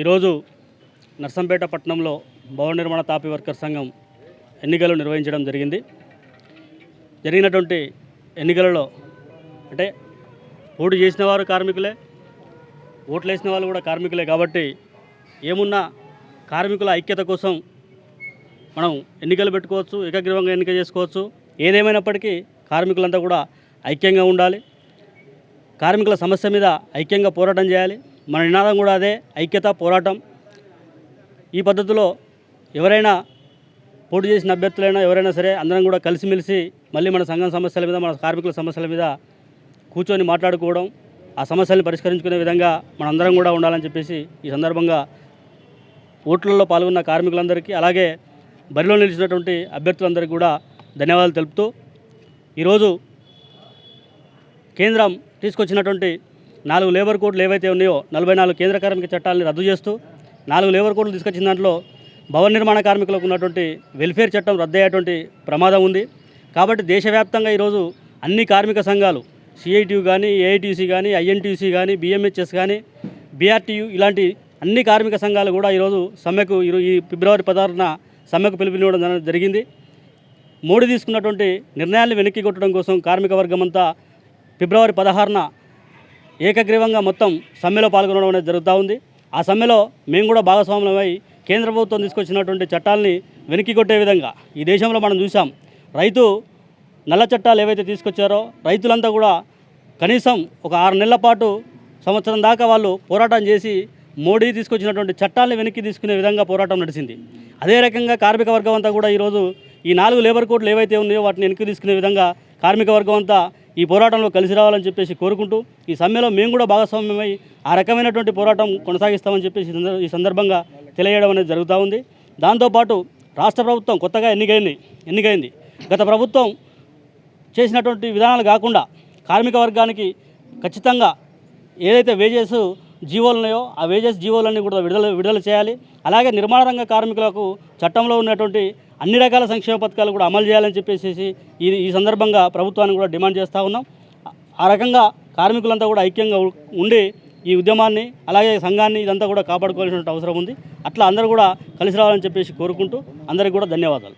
ఈరోజు నర్సంపేట పట్టణంలో భవన నిర్మాణ తాపీ వర్కర్ సంఘం ఎన్నికలు నిర్వహించడం జరిగింది. జరిగినటువంటి ఎన్నికలలో అంటే ఓటు చేసిన వారు కార్మికులే ఓట్లు వేసిన వాళ్ళు కూడా కార్మికులే కాబట్టి ఏమున్నా కార్మికుల ఐక్యత కోసం మనం ఎన్నికలు పెట్టుకోవచ్చు ఏకగ్రీవంగా ఎన్నిక చేసుకోవచ్చు. ఏదేమైనప్పటికీ కార్మికులంతా కూడా ఐక్యంగా ఉండాలి. కార్మికుల సమస్య మీద ఐక్యంగా పోరాటం చేయాలి. మన నినాదం కూడా అదే ఐక్యత పోరాటం. ఈ పద్ధతిలో ఎవరైనా పోటీ చేసిన అభ్యర్థులైనా ఎవరైనా సరే అందరం కూడా కలిసిమెలిసి మళ్ళీ మన సంఘం సమస్యల మీద మన కార్మికుల సమస్యల మీద కూర్చొని మాట్లాడుకోవడం ఆ సమస్యల్ని పరిష్కరించుకునే విధంగా మనందరం కూడా ఉండాలని చెప్పేసి ఈ సందర్భంగా ఓట్లలో పాల్గొన్న కార్మికులందరికీ అలాగే బరిలో నిలిచినటువంటి అభ్యర్థులందరికీ కూడా ధన్యవాదాలు తెలుపుతూ ఈరోజు కేంద్రం తీసుకొచ్చినటువంటి నాలుగు లేబర్ కోడ్లు ఏవైతే ఉన్నాయో నలభై నాలుగు కేంద్ర కార్మిక చట్టాలని రద్దు చేస్తూ నాలుగు లేబర్ కోడ్లు తీసుకొచ్చిన దాంట్లో భవన నిర్మాణ కార్మికులకు ఉన్నటువంటి వెల్ఫేర్ చట్టం రద్దయ్యేటువంటి ప్రమాదం ఉంది. కాబట్టి దేశవ్యాప్తంగా ఈరోజు అన్ని కార్మిక సంఘాలు సిఐటియు కానీ ఏఐటీసీ కానీ ఐఎన్టీసీ కానీ బిఎంహెచ్ఎస్ కానీ బీఆర్టీయు ఇలాంటి అన్ని కార్మిక సంఘాలు కూడా ఈరోజు సమ్మెకు ఈ ఫిబ్రవరి పదహారున సమ్మెకు పిలుపునివ్వడం జరిగింది. మోడీ తీసుకున్నటువంటి నిర్ణయాన్ని వెనక్కి కొట్టడం కోసం కార్మిక వర్గం అంతా ఫిబ్రవరి పదహారున ఏకగ్రీవంగా మొత్తం సమ్మెలో పాల్గొనడం అనేది జరుగుతూ ఉంది. ఆ సమ్మెలో మేము కూడా భాగస్వాములమై కేంద్ర ప్రభుత్వం తీసుకొచ్చినటువంటి చట్టాలని వెనక్కి కొట్టే విధంగా ఈ దేశంలో మనం చూసాం రైతు నల్ల చట్టాలు ఏవైతే తీసుకొచ్చారో రైతులంతా కూడా కనీసం ఒక ఆరు నెలల పాటు సంవత్సరం దాకా వాళ్ళు పోరాటం చేసి మోడీ తీసుకొచ్చినటువంటి చట్టాలను వెనక్కి తీసుకునే విధంగా పోరాటం నడిచింది. అదే రకంగా కార్మిక వర్గం అంతా కూడా ఈరోజు ఈ నాలుగు లేబర్ కోడ్లు ఏవైతే ఉన్నాయో వాటిని వెనక్కి తీసుకునే విధంగా కార్మిక వర్గం అంతా ఈ పోరాటంలో కలిసి రావాలని చెప్పేసి కోరుకుంటూ ఈ సమ్మెలో మేము కూడా భాగస్వామ్యమై ఆ రకమైనటువంటి పోరాటం కొనసాగిస్తామని చెప్పేసి ఈ సందర్- ఈ సందర్భంగా తెలియజేయడం అనేది జరుగుతూ ఉంది. దాంతోపాటు రాష్ట్ర ప్రభుత్వం కొత్తగా ఎన్నికైంది ఎన్నికైంది. గత ప్రభుత్వం చేసినటువంటి విధానాలు కాకుండా కార్మిక వర్గానికి ఖచ్చితంగా ఏదైతే వేజెస్ జీవోలు ఉన్నాయో ఆ వేజెస్ జీవోలన్నీ కూడా విడుదల విడుదల చేయాలి. అలాగే నిర్మాణ రంగ కార్మికులకు చట్టంలో ఉన్నటువంటి అన్ని రకాల సంక్షేమ పథకాలు కూడా అమలు చేయాలని చెప్పేసి ఈ ఈ సందర్భంగా ప్రభుత్వాన్ని కూడా డిమాండ్ చేస్తూ ఉన్నాం. ఆ రకంగా కార్మికులంతా కూడా ఐక్యంగా ఉండి ఈ ఉద్యమాన్ని అలాగే సంఘాన్ని ఇదంతా కూడా కాపాడుకోవాల్సిన అవసరం ఉంది. అట్లా అందరూ కూడా కలిసి రావాలని చెప్పేసి కోరుకుంటూ అందరికీ కూడా ధన్యవాదాలు.